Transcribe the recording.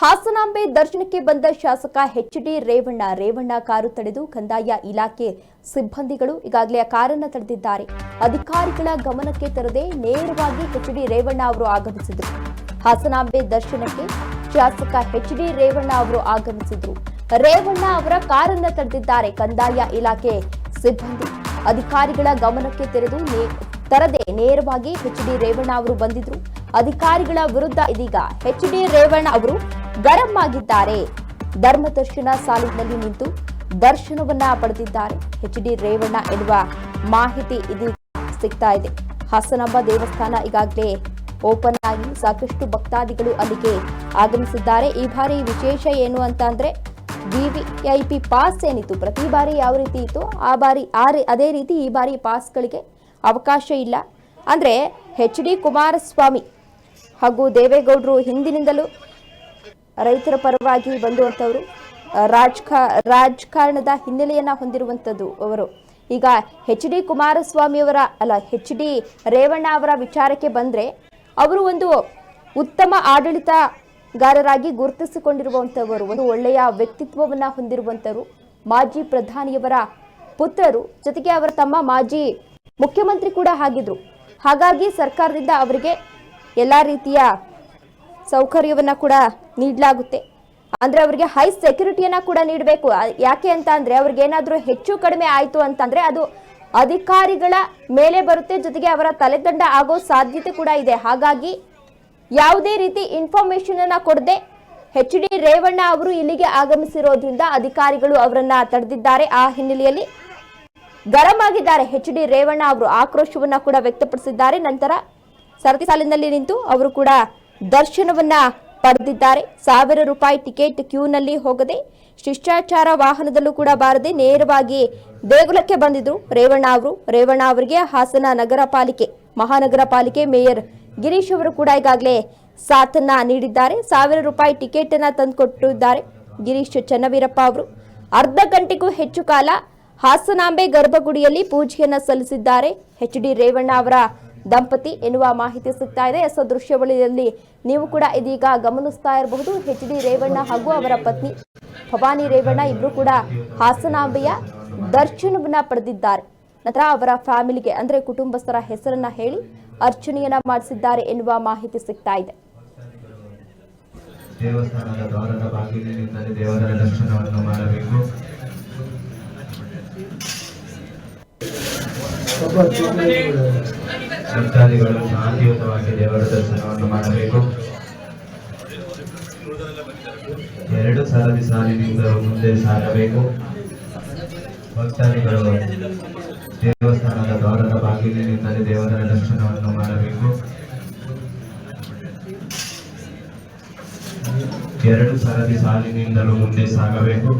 ಹಾಸನಾಂಬೆ ದರ್ಶನಕ್ಕೆ ಬಂದ ಶಾಸಕ H D Revanna Revanna car ತಡೆದು ಕಂದಾಯ ಇಲಾಖೆ ಸಿಬ್ಬಂದಿಗಳು ಈಗಾಗಲೇ ಆ ಕಾರನ್ನು ತಡೆದಿದ್ದಾರೆ. ಅಧಿಕಾರಿಗಳ ಗಮನಕ್ಕೆ ತರದೆ ನೇರವಾಗಿ ಎಚ್ ಡಿ ರೇವಣ್ಣ ಅವರು ಆಗಮಿಸಿದರು. ಹಾಸನಾಂಬೆ ದರ್ಶನಕ್ಕೆ ಶಾಸಕ ಎಚ್ ಡಿ ರೇವಣ್ಣ ಅವರು ಆಗಮಿಸಿದ್ರು. ರೇವಣ್ಣ ಅವರ ಕಾರನ್ನ ತಡೆದಿದ್ದಾರೆ ಕಂದಾಯ ಇಲಾಖೆ ಸಿಬ್ಬಂದಿ. ಅಧಿಕಾರಿಗಳ ಗಮನಕ್ಕೆ ತೆರೆದು ತರದೆ ನೇರವಾಗಿ ಎಚ್ ಡಿ ರೇವಣ್ಣ ಅವರು ಬಂದಿದ್ರು. ಅಧಿಕಾರಿಗಳ ವಿರುದ್ಧ ಇದೀಗ ಎಚ್ ಡಿ ರೇವಣ್ಣ ಅವರು ಗರಂ ಆಗಿದ್ದಾರೆ ಧರ್ಮದರ್ಶನ ಸಾಲಿನಲ್ಲಿ ನಿಂತು ದರ್ಶನವನ್ನ ಪಡೆದಿದ್ದಾರೆ. ಎಚ್ ಡಿ ರೇವಣ್ಣ ಎನ್ನುವ ಮಾಹಿತಿ ಇದೀಗ ಸಿಗ್ತಾ ಇದೆ. ಹಾಸನಾಂಬ ದೇವಸ್ಥಾನ ಈಗಾಗಲೇ ಓಪನ್ ಆಗಿ ಸಾಕಷ್ಟು ಭಕ್ತಾದಿಗಳು ಅಲ್ಲಿಗೆ ಆಗಮಿಸಿದ್ದಾರೆ. ಈ ಬಾರಿ ವಿಶೇಷ ಏನು ಅಂತ ಅಂದ್ರೆ ವಿವಿಐಪಿ ಪಾಸ್ ಏನಿತ್ತು? ಪ್ರತಿ ಬಾರಿ ಯಾವ ರೀತಿ ಇತ್ತು? ಆ ಬಾರಿ ಆ ಅದೇ ರೀತಿ ಈ ಬಾರಿ ಪಾಸ್ಗಳಿಗೆ ಅವಕಾಶ ಇಲ್ಲ. ಅಂದ್ರೆ ಎಚ್ ಡಿ ಕುಮಾರಸ್ವಾಮಿ ಹಾಗೂ ದೇವೇಗೌಡರು ಹಿಂದಿನಿಂದಲೂ ರೈತರ ಪರವಾಗಿ ಬಂದುವಂಥವರು ರಾಜಕ, ರಾಜಕಾರಣದ ಹಿನ್ನೆಲೆಯನ್ನು ಹೊಂದಿರುವಂಥದ್ದು ಅವರು. ಈಗ ಎಚ್ ಡಿ ಕುಮಾರಸ್ವಾಮಿಯವರ ಅಲ್ಲ ಹೆಚ್ ಡಿ ರೇವಣ್ಣ ಅವರ ವಿಚಾರಕ್ಕೆ ಬಂದರೆ, ಅವರು ಒಂದು ಉತ್ತಮ ಆಡಳಿತಗಾರರಾಗಿ ಗುರುತಿಸಿಕೊಂಡಿರುವಂಥವರು, ಒಂದು ಒಳ್ಳೆಯ ವ್ಯಕ್ತಿತ್ವವನ್ನು ಹೊಂದಿರುವಂಥವರು, ಮಾಜಿ ಪ್ರಧಾನಿಯವರ ಪುತ್ರರು, ಜೊತೆಗೆ ಅವರ ತಮ್ಮ ಮಾಜಿ ಮುಖ್ಯಮಂತ್ರಿ ಕೂಡ ಆಗಿದ್ರು. ಹಾಗಾಗಿ ಸರ್ಕಾರದಿಂದ ಅವರಿಗೆ ಎಲ್ಲ ರೀತಿಯ ಸೌಕರ್ಯವನ್ನ ಕೂಡ ನೀಡಲಾಗುತ್ತೆ. ಅಂದ್ರೆ ಅವರಿಗೆ ಹೈ ಸೆಕ್ಯೂರಿಟಿಯನ್ನ ಕೂಡ ನೀಡಬೇಕು. ಯಾಕೆ ಅಂತ ಅಂದರೆ ಅವ್ರಿಗೆ ಏನಾದ್ರೂ ಹೆಚ್ಚು ಕಡಿಮೆ ಆಯಿತು ಅಂತಂದರೆ ಅದು ಅಧಿಕಾರಿಗಳ ಮೇಲೆ ಬರುತ್ತೆ, ಜೊತೆಗೆ ಅವರ ತಲೆದಂಡ ಆಗೋ ಸಾಧ್ಯತೆ ಕೂಡ ಇದೆ. ಹಾಗಾಗಿ ಯಾವುದೇ ರೀತಿ ಇನ್ಫಾರ್ಮೇಶನ್ ಅನ್ನ ಕೊಡದೆ ಹೆಚ್ ಡಿ ರೇವಣ್ಣ ಅವರು ಇಲ್ಲಿಗೆ ಆಗಮಿಸಿರೋದ್ರಿಂದ ಅಧಿಕಾರಿಗಳು ಅವರನ್ನ ತಡೆದಿದ್ದಾರೆ. ಆ ಹಿನ್ನೆಲೆಯಲ್ಲಿ ಗರಂ ಆಗಿದ್ದಾರೆ ಎಚ್ ಡಿ ರೇವಣ್ಣ ಅವರು. ಆಕ್ರೋಶವನ್ನ ಕೂಡ ವ್ಯಕ್ತಪಡಿಸಿದ್ದಾರೆ. ನಂತರ ಸರತಿ ಸಾಲಿನಲ್ಲಿ ನಿಂತು ಅವರು ಕೂಡ ದರ್ಶನವನ್ನ ಪಡೆದಿದ್ದಾರೆ. ಸಾವಿರ ರೂಪಾಯಿ ಟಿಕೆಟ್ ಕ್ಯೂನಲ್ಲಿ ಹೋಗದೆ ಶಿಷ್ಟಾಚಾರ ವಾಹನದಲ್ಲೂ ಕೂಡ ಬಾರದೆ ನೇರವಾಗಿ ದೇಗುಲಕ್ಕೆ ಬಂದಿದ್ರು. ರೇವಣ್ಣ ಅವರು, ರೇವಣ್ಣ ಅವರಿಗೆ ಹಾಸನ ನಗರ ಪಾಲಿಕೆ, ಮಹಾನಗರ ಪಾಲಿಕೆ ಮೇಯರ್ ಗಿರೀಶ್ ಅವರು ಕೂಡ ಈಗಾಗಲೇ ಸಾಥನ್ನ ನೀಡಿದ್ದಾರೆ. ಸಾವಿರ ರೂಪಾಯಿ ಟಿಕೆಟ್ ಅನ್ನ ತಂದುಕೊಟ್ಟಿದ್ದಾರೆ ಗಿರೀಶ್ ಚನ್ನವೀರಪ್ಪ ಅವರು. ಅರ್ಧ ಗಂಟೆಗೂ ಹೆಚ್ಚು ಕಾಲ ಹಾಸನಾಂಬೆ ಗರ್ಭಗುಡಿಯಲ್ಲಿ ಪೂಜೆಯನ್ನ ಸಲ್ಲಿಸಿದ್ದಾರೆ. ಎಚ್ ಡಿ ರೇವಣ್ಣ ಅವರ ದಂಪತಿ ಎನ್ನುವ ಮಾಹಿತಿ ಸಿಗ್ತಾ ಇದೆ. ಸೊ ದೃಶ್ಯವಳಿಯಲ್ಲಿ ನೀವು ಕೂಡ ಇದೀಗ ಗಮನಿಸ್ತಾ ಇರಬಹುದು. ಎಚ್ ಡಿ ರೇವಣ್ಣ ಹಾಗೂ ಅವರ ಪತ್ನಿ ಭವಾನಿ ರೇವಣ್ಣ ಇಬ್ರು ಕೂಡ ಹಾಸನಾಂಬೆಯ ದರ್ಶನವನ್ನ ಪಡೆದಿದ್ದಾರೆ. ನಂತರ ಅವರ ಫ್ಯಾಮಿಲಿಗೆ ಅಂದ್ರೆ ಕುಟುಂಬಸ್ಥರ ಹೆಸರನ್ನ ಹೇಳಿ ಅರ್ಚನೆಯನ್ನ ಮಾಡಿಸಿದ್ದಾರೆ ಎನ್ನುವ ಮಾಹಿತಿ ಸಿಗ್ತಾ ಇದೆ. ದೇವಸ್ಥಾನದ ದ್ವಾರದ ಬಾಗಿಲಿನಿಂದಲೇ ದೇವರ ದರ್ಶನವನ್ನು ಮಾಡಬೇಕು. ಭಕ್ತಾದಿಗಳು ಶಾಂತಿಯುತವಾಗಿ ದೇವರ ದರ್ಶನವನ್ನು ಮಾಡಬೇಕು. ಎರಡು ಸಾರಿ ಸಾಲಿನಿಂದ ಮುಂದೆ ಸಾಗಬೇಕು. ಭಕ್ತಾದಿಗಳು, ದೇವಸ್ಥಾನದ ದ್ವಾರದ ಬಾಗಿಲಿನಿಂದಲೇ ದೇವರ ದರ್ಶನವನ್ನು ಮಾಡಬೇಕು. ಎರಡು ಸರದಿ ಸಾಲಿನಿಂದಲೂ ಮುಂದೆ ಸಾಗಬೇಕು.